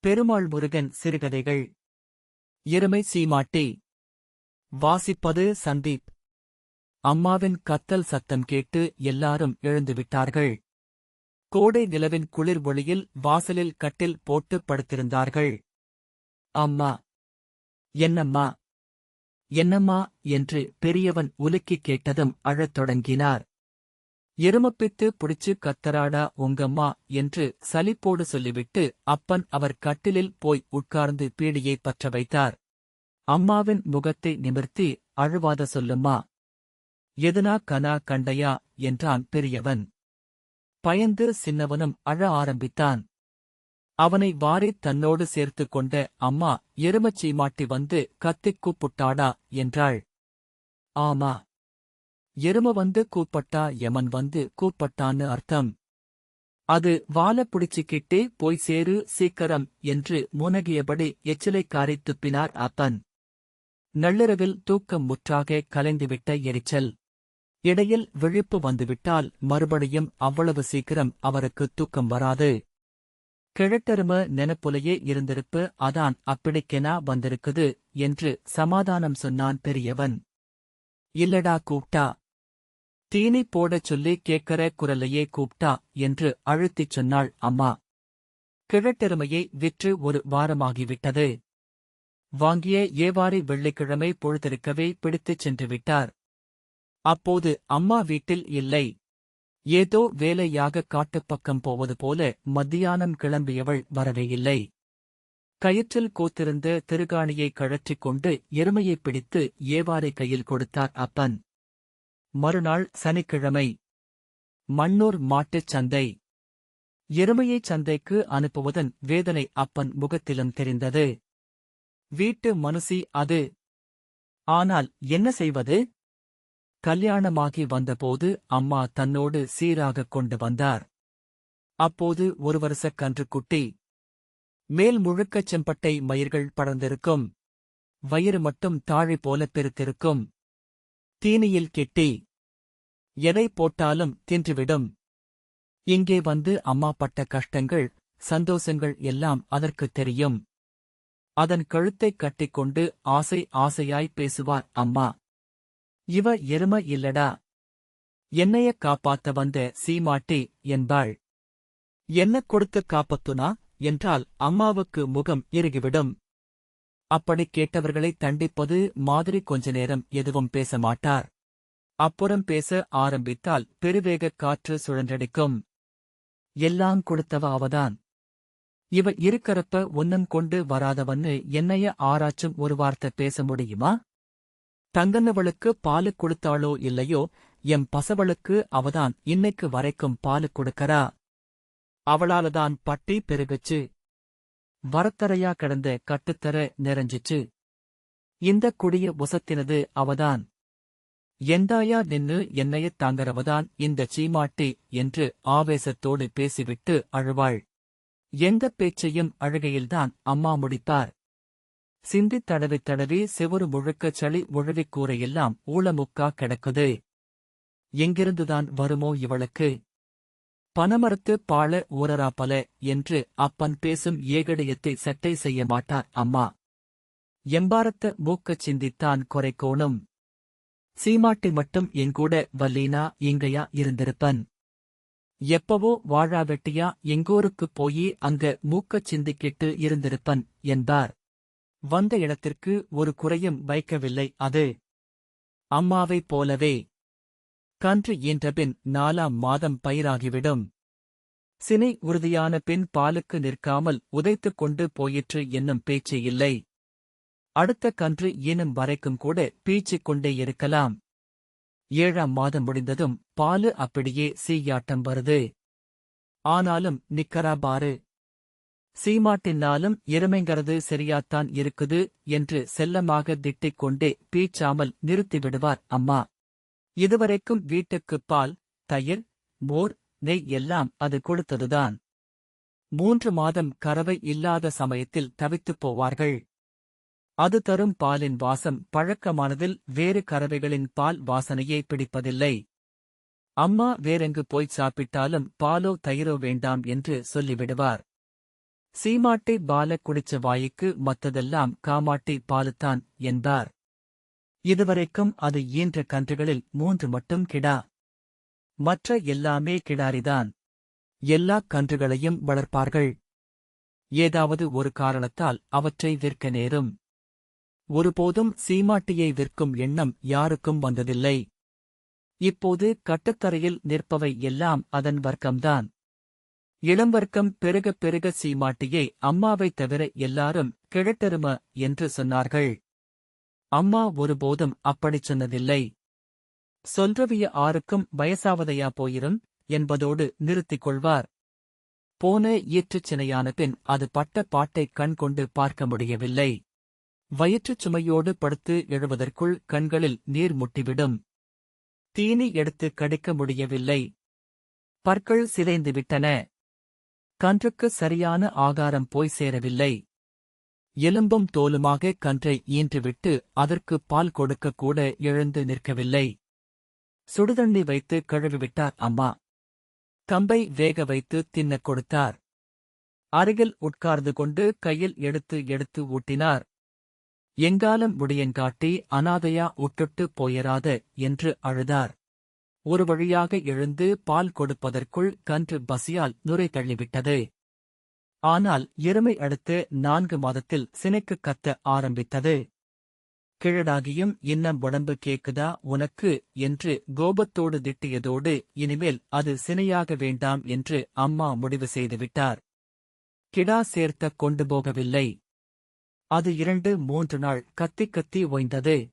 பெருமாள் முருகன் சிறுகதைகள். எருமை சீமாட்டி. வாசிப்பது சந்தீப். அம்மாவின் கத்தல் சத்தம் கேட்டு எல்லாரும் எழுந்துவிட்டார்கள் கோடை நிலவின் குளிர் ஒளியில் வாசலில் கட்டில் போட்டு படுத்திருந்தார்கள். அம்மா. என்னம்மா. என்னம்மா என்று பெரியவன் உலுக்கிக் கேட்டதும் அழத் தொடங்கினார். எருமப்பித்து புடிச்சு கத்தராடா உங்கம்மா என்று சலிப்போடு சொல்லிவிட்டு அப்பன் அவர் கட்டிலில் போய் உட்கார்ந்து பீடியை பற்ற வைத்தார். அம்மாவின் முகத்தை நிமிர்த்தி அழுவாத சொல்லுமா எதுனா கனா கண்டையா? என்றான் பெரியவன். பயந்து சின்னவனும் அழ ஆரம்பித்தான். அவனை வாரித் தன்னோடு சேர்த்துக் கொண்ட அம்மா எருமச்சீமாட்டி வந்து கத்திக் புட்டாடா என்றாள். ஆமா எரும வந்து கூப்பட்டா யமன் வந்து கூப்பட்டான்னு அர்த்தம். அது வால புடிச்சுக்கிட்டே போய் சேரு சீக்கிரம் என்று முனகியபடி எச்சிலைக்காரி துப்பினார் அப்பன் நள்ளிரவில் தூக்கம் முற்றாக கலைந்துவிட்ட எரிச்சல். இடையில் விழிப்பு வந்துவிட்டால் மறுபடியும் அவ்வளவு சீக்கிரம் அவருக்கு தூக்கம் வராது. கிழட்டரும நெனப்புலையே இருந்திருப்பு அதான் அப்படிக்கெனா வந்திருக்குது? என்று சமாதானம் சொன்னான் பெரியவன். இல்லடா கூப்டா தீனி போடச் சொல்லி கேட்கற குரலையே கூப்டா என்று அழுத்திச் சொன்னாள் அம்மா. கிழட்டெருமையை விற்று ஒரு வாரமாகிவிட்டது. வாங்கிய ஏவாரி வெள்ளிக்கிழமை பொழுதிருக்கவே பிடித்துச் சென்று விட்டார். அப்போது அம்மா வீட்டில் இல்லை. ஏதோ வேலையாக காட்டுப்பக்கம் போவது போல மத்தியானம் கிளம்பியவள் வரவே இல்லை. கயிற்றில் கோத்திருந்த திருகாணியை கழற்றிக் கொண்டு எருமையைப் பிடித்து ஏவாரை கையில் கொடுத்தார் அப்பன். மறுநாள் சனிக்கிழமை. மண்ணூர் மாட்டுச் சந்தை. எருமையைச் சந்தைக்கு அனுப்புவதன் வேதனை அப்பன் முகத்திலும் தெரிந்தது. வீட்டு மனுசி அது. ஆனால் என்ன செய்வது? கல்யாணமாகி வந்தபோது அம்மா தன்னோடு சீராகக் கொண்டு வந்தார். அப்போது ஒரு வருஷக் கன்றுக்குட்டி மேல் முழுக்கச் செம்பட்டை மயிர்கள் படர்ந்திருக்கும். வயிறு மட்டும் தாழி போல பெருத்திருக்கும். தீனியில் கெட்டி எதை போட்டாலும் தின்றுவிடும். இங்கே வந்து அம்மா பட்ட கஷ்டங்கள் சந்தோஷங்கள் எல்லாம் அதற்குத் தெரியும். அதன் கழுத்தைக் கட்டிக்கொண்டு ஆசை ஆசையாய் பேசுவார் அம்மா. இவ எரும இல்லடா. என்னைய காப்பாத்த வந்த சீமாட்டி என்பாள். என்ன கொடுத்து காப்பத்துனா? என்றால் அம்மாவுக்கு முகம் இறுகிவிடும். அப்படி கேட்டவர்களை தண்டிப்பது மாதிரி கொஞ்ச நேரம் எதுவும் பேச மாட்டார். அப்புறம் பேச ஆரம்பித்தால் பெருவேகக் காற்று சுழன்றடிக்கும். எல்லாம் கொடுத்தவ அவதான். இவ இருக்கறப்ப ஒன்னும் கொண்டு வராதவன்னு என்னைய ஆராய்ச்சும் ஒரு வார்த்தை பேச முடியுமா? தங்கன்னவளுக்கு பாலு கொடுத்தாளோ இல்லையோ எம் பசவளுக்கு அவதான் இன்னைக்கு வரைக்கும் பாலு கொடுக்கறா. அவளாலதான் பட்டி பெருகுச்சு. வரத்தரையா கிடந்த கட்டுத்தர நிறைஞ்சிச்சு இந்த குடிய உசத்தினது அவதான். எந்தாயா நின்னு என்னையத் தாங்கறவதான் இந்த சீமாட்டி? என்று ஆவேசத்தோடு பேசிவிட்டு அழுவாள். எந்த பேச்சையும் அழுகையில்தான் அம்மா முடித்தார் சிந்தித் தடவி தடவி செவுறு முழுக்கச் சளி முழுவிக் கூரையெல்லாம் ஊளமுக்கா கிடக்குது. எங்கிருந்துதான் வருமோ இவளுக்கு? பனமரத்து பாழ ஊரரா பல என்று அப்பன் பேசும் ஏகடியத்தை சட்டை செய்ய மாட்டார் அம்மா. எம்பாரத்த மூக்கச் சிந்தித்தான் குறைக்கோணும் சீமாட்டி மட்டும் என்கூட வல்லீனா இங்கையா இருந்திருப்பன். எப்பவோ வாழா வெட்டியா எங்கோருக்குப் போயி அங்க மூக்கச் சிந்திக்கிட்டு இருந்திருப்பன் என்பார். வந்த இடத்திற்கு ஒரு குறையும் வைக்கவில்லை அது. அம்மாவைப் போலவே. கன்று ஈன்றபின் நாலாம் மாதம் பயிராகிவிடும். சினை உறுதியான பின் பாலுக்கு நிற்காமல் உதைத்துக் கொண்டு போயிற்று என்னும் பேச்சு இல்லை. அடுத்த கன்று ஈனும் வரைக்கும் கூட பீச்சிக் கொண்டே இருக்கலாம். ஏழாம் மாதம் முடிந்ததும் பாலு அப்படியே சீயாட்டம் வருது. ஆனாலும் நிக்கரா பாரு. சீமாட்டினாலும் எருமைங்கிறது சரியாத்தான் இருக்குது என்று செல்லமாக திட்டிக் கொண்டே பீச்சாமல் நிறுத்திவிடுவார் அம்மா. இதுவரைக்கும் வீட்டுக்குப் பால் தயிர் மோர் நெய் எல்லாம் அது கொடுத்ததுதான். மூன்று மாதம் கறவை இல்லாத சமயத்தில் தவித்துப் போவார்கள். அது தரும் பாலின் வாசம் பழக்கமானதில் வேறு கறவைகளின் பால் வாசனையே பிடிப்பதில்லை. அம்மா வேறெங்கு போய்ச் சாப்பிட்டாலும் பாலோ தயிரோ வேண்டாம் என்று சொல்லிவிடுவார். சீமாட்டை பால குடிச்ச வாய்க்கு மத்ததெல்லாம் காமாட்டி பாலுத்தான் என்பார். இதுவரைக்கும் அது ஈன்ற கன்றுகளில் மூன்று மட்டும் கிடா. மற்ற எல்லாமே கிடாரிதான். எல்லா கன்றுகளையும் வளர்ப்பார்கள். ஏதாவது ஒரு காரணத்தால் அவற்றை விற்க நேரும். ஒருபோதும் சீமாட்டியை விற்கும் எண்ணம் யாருக்கும் வந்ததில்லை. இப்போது கட்டுத்தரையில் நிற்பவை எல்லாம் அதன் வர்க்கம்தான். இளம் வர்க்கம் பெருக பெருக சீமாட்டியை அம்மாவைத் தவிர எல்லாரும் கிழட்டெரும என்று சொன்னார்கள். அம்மா ஒருபோதும் அப்படிச் சொன்னதில்லை. சொல்றவிய ஆருக்கும் வயசாவதையா போயிரும் என்பதோடு நிறுத்திக் கொள்வார். போன ஈற்றுச் சினையான பின் அது பட்ட பாட்டைக் கண் கொண்டு பார்க்க முடியவில்லை. வயிற்றுச் சுமையோடு படுத்து எழுவதற்குள் கண்களில் நீர் முட்டிவிடும். தீனி எடுத்து கடிக்க முடியவில்லை. பற்கள் சிதைந்து விட்டன கன்றுக்கு சரியான ஆகாரம் போய் சேரவில்லை. எலும்பும் தோலுமாக கன்றை ஈன்றுவிட்டு அதற்கு பால் கொடுக்க கூட எழுந்து நிற்கவில்லை. சுடுதண்ணி வைத்து கழுவிவிட்டார் அம்மா. கம்பை வேக வைத்து தின்னக் கொடுத்தார். அருகில் உட்கார்ந்து கொண்டு கையில் எடுத்து எடுத்து ஊட்டினார். எங்காலம் முடியங்காட்டி அனாதையா உட்டுட்டு போயராத என்று அழுதார். ஒரு வழியாக எழுந்து பால் கொடுப்பதற்குள் கன்று பசியால் நுரை தள்ளிவிட்டது. ஆனால் எருமை அடுத்து நான்கு மாதத்தில் சினைக்கு கத்த ஆரம்பித்தது. கிழடாகியும் இன்னம் உடம்பு கேக்குதா? உனக்கு என்று கோபத்தோடு திட்டியதோடு இனிமேல் அது சினையாக வேண்டாம் என்று அம்மா முடிவு செய்துவிட்டார். கிடா சேர்த்த கொண்டு போகவில்லை. அது இரண்டு மூன்று நாள் கத்தி கத்தி ஓய்ந்தது.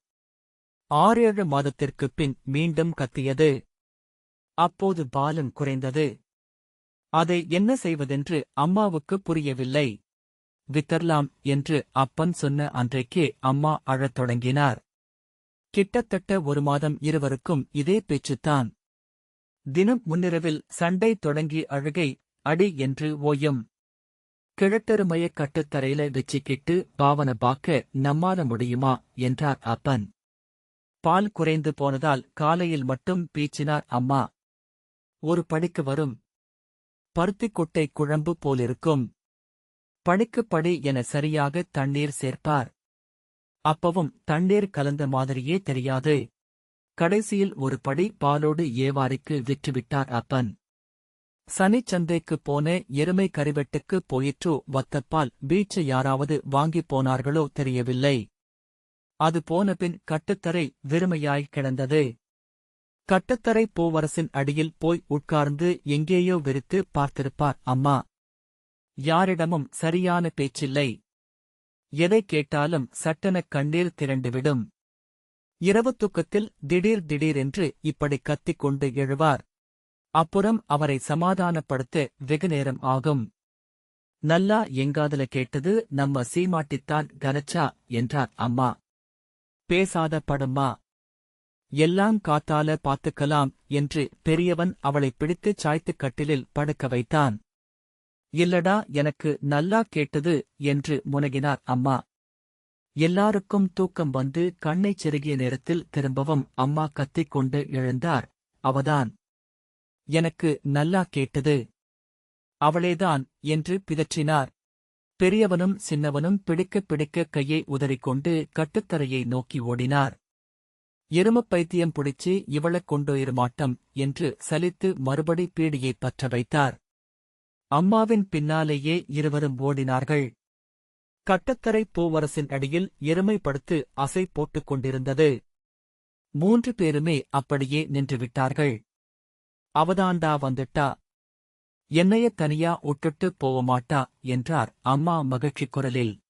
ஆறேழு மாதத்திற்குப் பின் மீண்டும் கத்தியது. அப்போது பாலம் குறைந்தது. அதை என்ன செய்வதென்று அம்மாவுக்கு புரியவில்லை. வித்தர்லாம் என்று அப்பன் சொன்ன அன்றைக்கே அம்மா அழத் தொடங்கினார். கிட்டத்தட்ட ஒரு மாதம் இருவருக்கும் இதே பேச்சுத்தான். தினம் முன்னிரவில் சண்டை தொடங்கி அழுகை அடி என்று ஓயும். கிழட்டெருமைய கட்டுத்தரையில வெச்சிக்கிட்டு பாவன பாக்க நம்மால முடியுமா? என்றார் அப்பன். பால் குறைந்து போனதால் காலையில் மட்டும் பீச்சினார் அம்மா. ஒரு படிக்கு வரும் பருத்திக்கொட்டை குழம்பு போலிருக்கும். படுக்கு படி என சரியாக தண்ணீர் சேர்ப்பார். அப்பவும் தண்ணீர் கலந்த மாதிரியே தெரியாது. கடைசியில் ஒரு படி பாலோடு ஏவாரிக்கு விற்றுவிட்டார் அப்பன். சனிச்சந்தைக்குப் போன எருமை கறிவெட்டுக்கு போயிற்றோ வத்தப்பால் பீச்சு யாராவது வாங்கிப் போனார்களோ தெரியவில்லை. அது போனபின் கட்டுத்தரை வெறுமையாய் கிடந்தது. கட்டத்தரை பூவரசின் அடியில் போய் உட்கார்ந்து எங்கேயோ விரித்து பார்த்திருப்பார் அம்மா யாரிடமும் சரியான பேச்சில்லை. எதை கேட்டாலும் சட்டென கண்ணீர் திரண்டுவிடும். இரவு தூக்கத்தில் திடீர் திடீரென்று இப்படி கத்திக் கொண்டு எழுவார். அப்புறம் அவரை சமாதானப்படுத்த வெகு நேரம் ஆகும். நல்லா எங்காதல கேட்டது நம்ம சீமாட்டித்தான் கனச்சா என்றார் அம்மா பேசாத படம்மா. எல்லாம் காத்தால பார்த்துக்கலாம் என்று பெரியவன் அவளை பிடித்துச் சாய்த்துக் கட்டிலில் படுக்க வைத்தான். இல்லடா எனக்கு நல்லா கேட்டது என்று முனகினார் அம்மா. எல்லாருக்கும் தூக்கம் வந்து கண்ணைச் செருகிய நேரத்தில் திரும்பவும் அம்மா கத்திக் கொண்டு எழுந்தார். அவதான் எனக்கு நல்லா கேட்டது. அவளேதான் என்று பிதற்றினார். பெரியவனும் சின்னவனும் பிடிக்க பிடிக்க கையை உதறிக்கொண்டு கட்டுத்தரையை நோக்கி ஓடினார். எருமப் பைத்தியம் பிடிச்சு இவளக் கொண்டோயிருமாட்டம் என்று சலித்து மறுபடி பீடியைப் பற்ற வைத்தார். அம்மாவின் பின்னாலேயே இருவரும் ஓடினார்கள். கட்டத்தரை பூவரசின் அடியில் எருமை படுத்து அசை போட்டுக் கொண்டிருந்தது. மூன்று பேருமே அப்படியே நின்றுவிட்டார்கள் அவதாண்டா வந்துட்டா? என்னைய தனியா உட்டுட்டு போவமாட்டா என்றார் அம்மா மகிழ்ச்சி குரலில்.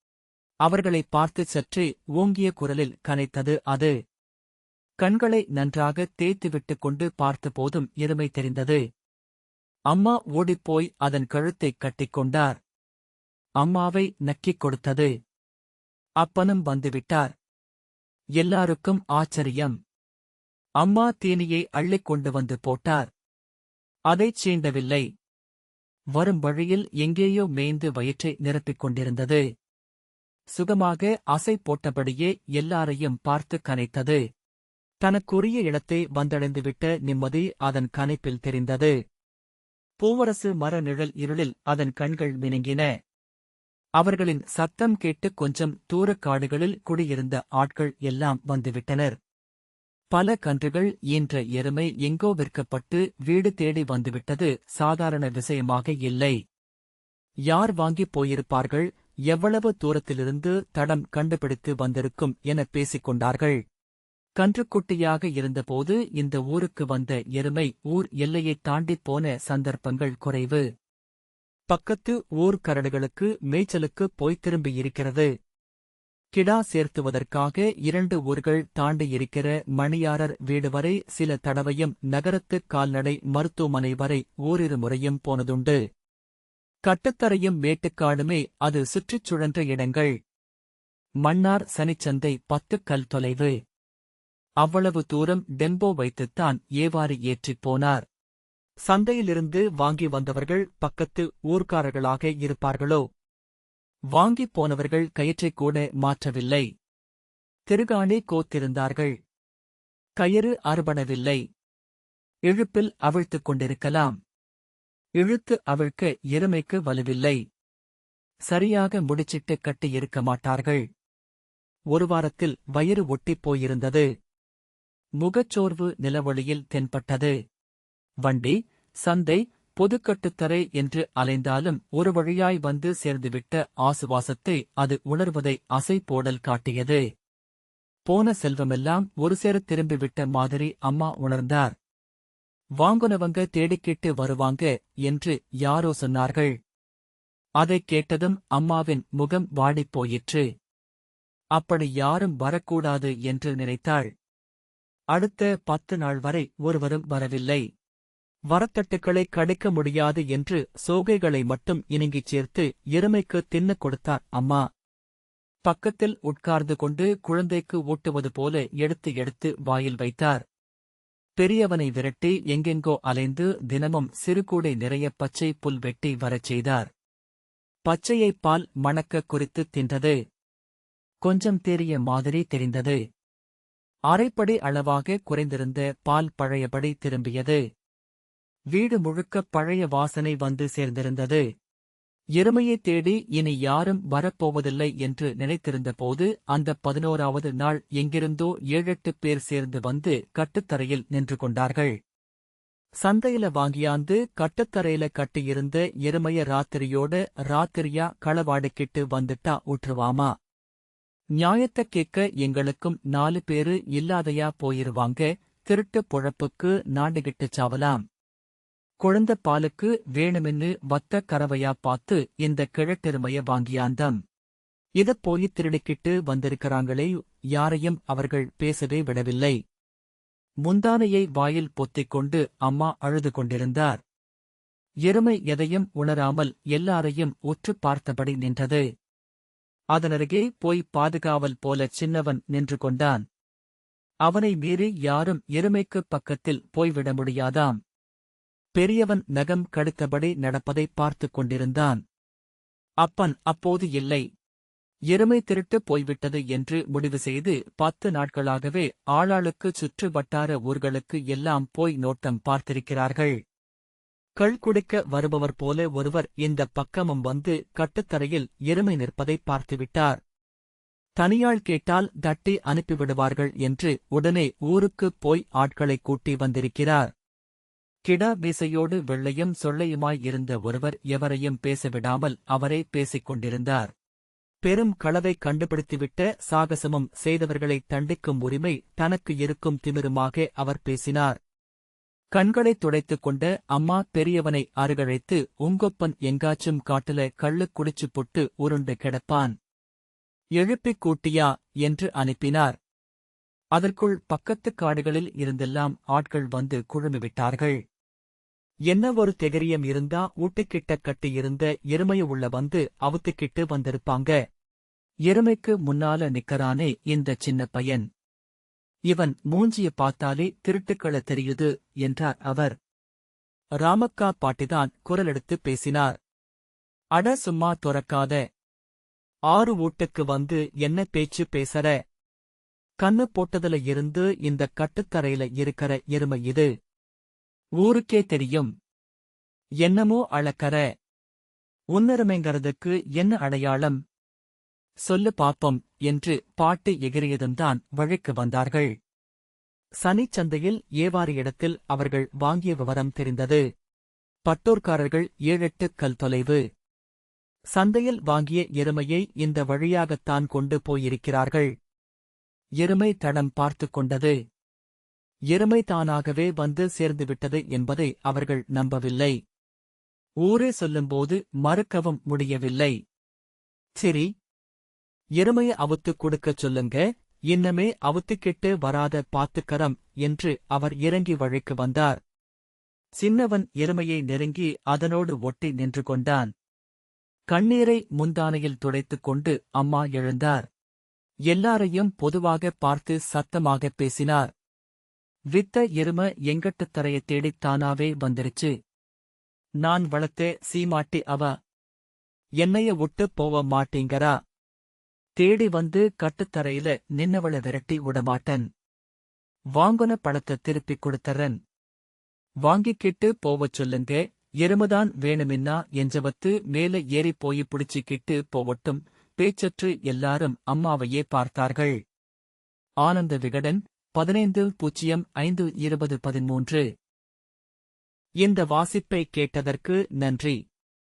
அவர்களை பார்த்து சற்று ஓங்கிய குரலில் கனைத்தது அது. கண்களை நன்றாக தேய்த்துவிட்டுக் கொண்டு பார்த்தபோதும் எருமை தெரிந்தது. அம்மா ஓடிப்போய் அதன் கழுத்தைக் கட்டிக்கொண்டார் அம்மாவை நக்கிக் கொடுத்தது. அப்பனும் வந்துவிட்டார். எல்லாருக்கும் ஆச்சரியம். அம்மா தீனியை அள்ளிக் கொண்டு வந்து போட்டார். அதைச் சீண்டவில்லை. வரும் வழியில் எங்கேயோ மேய்ந்து வயிற்றை நிரப்பிக் கொண்டிருந்தது. சுகமாக அசை போட்டபடியே எல்லாரையும் பார்த்து கனைத்தது. தனக்குரிய இடத்தை வந்தடைந்துவிட்ட நிம்மதி அதன் கனைப்பில் தெரிந்தது. பூவரசு மர நிழல் இருளில் அதன் கண்கள் மினுங்கின. அவர்களின் சத்தம் கேட்டு கொஞ்சம் தூரக் காடுகளில் குடியிருந்த ஆட்கள் எல்லாம் வந்துவிட்டனர். பல கன்றுகள் ஈன்ற எருமை எங்கோ விற்கப்பட்டு வீடு தேடி வந்துவிட்டது சாதாரண விஷயமாக இல்லை. யார் வாங்கிப் போயிருப்பார்கள்? எவ்வளவு தூரத்திலிருந்து தடம் கண்டுபிடித்து வந்திருக்கும் என பேசிக் கொண்டார்கள். கன்றுக்குட்டியாக இருந்தபோது இந்த ஊருக்கு வந்த எருமை ஊர் எல்லையைத் தாண்டிப் போன சந்தர்ப்பங்கள் குறைவு. பக்கத்து ஊர் கரடுகளுக்கு மேய்ச்சலுக்கு போய் திரும்பியிருக்கிறது. கிடா சேர்த்துவதற்காக இரண்டு ஊர்கள் தாண்டியிருக்கிற மணியாரர் வீடு வரை சில தடவையும் நகரத்து கால்நடை மருத்துவமனை வரை ஓரிரு முறையும் போனதுண்டு. கட்டுத்தரையும் மேட்டுக்காடுமே அது சுற்றிச் சுழன்ற இடங்கள். மன்னார் சனிச்சந்தை பத்து கல் தொலைவு. அவ்வளவு தூரம் டெம்போ வைத்துத்தான் ஏவாறு ஏற்றிப் போனார். சந்தையிலிருந்து வாங்கி வந்தவர்கள் பக்கத்து ஊர்க்காரர்களாக இருப்பார்களோ? வாங்கிப் போனவர்கள் கயிற்றைக் கூட மாற்றவில்லை. திருகாணி கோத்திருந்தார்கள். கயிறு அறுபடவில்லை. இழுப்பில் அவிழ்த்துக் கொண்டிருக்கலாம். இழுத்து அவிழ்க்க எருமைக்கு வலுவில்லை. சரியாக முடிச்சிட்டு கட்டியிருக்க மாட்டார்கள். ஒரு வாரத்தில் வயிறு ஒட்டிப் போயிருந்தது. முகச்சோர்வு நிலவொளியில் தென்பட்டது. வண்டி சந்தை பொதுக்கட்டுத்தரை என்று அலைந்தாலும் ஒரு வழியாய் வந்து சேர்ந்துவிட்ட ஆசுவாசத்தை அது உணர்வதை அசை போடல் காட்டியது. போன செல்வமெல்லாம் ஒரு சேர திரும்பிவிட்ட மாதிரி அம்மா உணர்ந்தார். வாங்குனவங்க தேடிக்கிட்டு வருவாங்க என்று யாரோ சொன்னார்கள். அதைக் கேட்டதும் அம்மாவின் முகம் வாடிப் போயிற்று. அப்படி யாரும் வரக்கூடாது என்று நினைத்தாள். அடுத்த பத்து நாள் வரை ஒருவரும் வரவில்லை. வரத்தட்டுக்களை கடிக்க முடியாது என்று சோகைகளை மட்டும் இணங்கிச் சேர்த்து எருமைக்கு தின்னக் கொடுத்தார் அம்மா. பக்கத்தில் உட்கார்ந்து கொண்டு குழந்தைக்கு ஊட்டுவது போல எடுத்து எடுத்து வாயில் வைத்தார். பெரியவனை விரட்டி எங்கெங்கோ அலைந்து தினமும் சிறுகூடை நிறைய பச்சை புல் வெட்டி வரச் செய்தார். பச்சையைப் பால் மணக்க குறித்து தின்றது. கொஞ்சம் தேறிய மாதிரி தெரிந்தது. அரைப்படை அளவாக குறைந்திருந்த பால் பழையபடி திரும்பியது. வீடு முழுக்க பழைய வாசனை வந்து சேர்ந்திருந்தது. எருமையைத் தேடி இனி யாரும் வரப்போவதில்லை என்று நினைத்திருந்தபோது அந்த பதினோராவது நாள் எங்கிருந்தோ ஏழெட்டு பேர் சேர்ந்து வந்து கட்டுத்தரையில் நின்று கொண்டார்கள். சந்தையில வாங்கியாந்து கட்டுத்தரையில கட்டியிருந்த எருமைய ராத்திரியோட ராத்திரியா களவாடிக்கிட்டு வந்துட்டா ஊற்றுவாமா? நியாயத்தை கேட்க எங்களுக்கும் நாலு பேரு இல்லாதையா போயிருவாங்க திருட்டு பொழப்புக்கு நாண்டுகிட்டுச் சாவலாம். குழந்த பாலுக்கு வேணுமென்னு வத்த கறவையா பார்த்து இந்த கிழட்டெருமைய வாங்கியாந்தம். இதப் போய் திருடிக்கிட்டு வந்திருக்கிறாங்களே யாரையும் அவர்கள் பேசவே விடவில்லை. முந்தானையை வாயில் பொத்திக் கொண்டு அம்மா அழுது கொண்டிருந்தார். எருமை எதையும் உணராமல் எல்லாரையும் உற்று பார்த்தபடி நின்றது. அதனருகே போய் பாதுகாவல் போல சின்னவன் நின்று கொண்டான். அவனை மீறி யாரும் எருமைக்குப் பக்கத்தில் போய்விட முடியாதாம். பெரியவன் நகம் கடுத்தபடி நடப்பதைப் பார்த்துக் கொண்டிருந்தான். அப்பன் அப்போது இல்லை. எருமை திருட்டு போய்விட்டது என்று முடிவு செய்து பத்து நாட்களாகவே ஆளாளுக்கு சுற்று வட்டார ஊர்களுக்கு எல்லாம் போய் நோட்டம் பார்த்திருக்கிறார்கள். கள் குடிக்க வருபவர் போல ஒருவர் இந்த பக்கமும் வந்து கட்டுத்தரையில் எருமை நிற்பதைப் பார்த்துவிட்டார். தனியாள் கேட்டால் தட்டி அனுப்பிவிடுவார்கள் என்று உடனே ஊருக்குப் போய் ஆட்களைக் கூட்டி வந்திருக்கிறார். கிடா மீசையோடு வெள்ளையும் சொல்லையுமாய் இருந்த ஒருவர் எவரையும் பேசவிடாமல் அவரே பேசிக் கொண்டிருந்தார். பெரும் களவை கண்டுபிடித்துவிட்ட சாகசமும் செய்தவர்களை தண்டிக்கும் உரிமை தனக்கு இருக்கும் திமிருமாக அவர் பேசினார். கண்களைத் துடைத்துக் கொண்ட அம்மா பெரியவனை அருகழைத்து உங்கொப்பன் எங்காச்சும் காட்டுல கள்ளு குடிச்சு புட்டு உருண்டு கிடப்பான். எழுப்பிக் கூட்டியா என்று அனுப்பினார். அதற்குள் பக்கத்துக் காடுகளில் இருந்தெல்லாம் ஆட்கள் வந்து குழுமிவிட்டார்கள். என்ன ஒரு தெகரியம் இருந்தா ஊட்டுக்கிட்ட கட்டியிருந்த எருமைய உள்ள வந்து அவுத்துக்கிட்டு வந்திருப்பாங்க. எருமைக்கு முன்னால நிக்கறானே இந்த சின்ன பையன். இவன் மூஞ்சிய பார்த்தாலே திருட்டுக்கள தெரியுது என்றார் அவர். ராமக்கா பாட்டிதான் குரலெடுத்து பேசினார். அட சும்மா துறக்காத. ஆறு ஓட்டுக்கு வந்து என்ன பேச்சு பேசற. கண்ணு போட்டதுல இருந்து இந்த கட்டுத்தரையில இருக்கிற எருமை இது. ஊருக்கே தெரியும். என்னமோ அளக்கற. உன்னருமைங்கிறதுக்கு என்ன அடையாளம்? சொல்லு பாப்பம் என்று பாட்டு எகிரியதும்தான் வழிக்கு வந்தார்கள். சனிச்சந்தையில் ஏவாறு இடத்தில் அவர்கள் வாங்கிய விவரம் தெரிந்தது. பட்டோர்க்காரர்கள் ஏழெட்டு கல் தொலைவு. சந்தையில் வாங்கிய எருமையை இந்த வழியாகத்தான் கொண்டு போயிருக்கிறார்கள். எருமை தடம் பார்த்துக் கொண்டது. எருமை தானாகவே வந்து சேர்ந்துவிட்டது என்பதை அவர்கள் நம்பவில்லை. ஊரே சொல்லும்போது மறுக்கவும் முடியவில்லை. சரி எருமையை அவுத்துக் கொடுக்கச் சொல்லுங்க. இன்னமே அவுத்துக்கிட்டு வராத பாத்துக்கரம் என்று அவர் இறங்கி வழிக்கு வந்தார். சின்னவன் எருமையை நெருங்கி அதனோடு ஒட்டி நின்று கொண்டான். கண்ணீரை முந்தானையில் துடைத்துக் கொண்டு அம்மா எழுந்தார். எல்லாரையும் பொதுவாக பார்த்து சத்தமாகப் பேசினார். வித்த எரும எங்கட்டுத் தரையை தேடித் தானாவே வந்துருச்சு. நான் வளர்த்தே சீமாட்டி அவ என்னைய விட்டு போவ மாட்டீங்கரா தேடி வந்து கட்டுத்தரையில நின்னவள விரட்டி விடமாட்டன். வாங்குன பழத்தை திருப்பிக் கொடுத்தர்றன் வாங்கிக்கிட்டு போவச் சொல்லுங்க எருமதான் வேணுமின்னா என்றவத்து மேல ஏறிப் போய் பிடிச்சிக்கிட்டு போவட்டும் பேச்சற்று எல்லாரும் அம்மாவையே பார்த்தார்கள். ஆனந்த விகடன் பதினைந்து பூஜ்ஜியம் ஐந்து இருபது பதிமூன்று. இந்த வாசிப்பை கேட்டதற்கு நன்றி.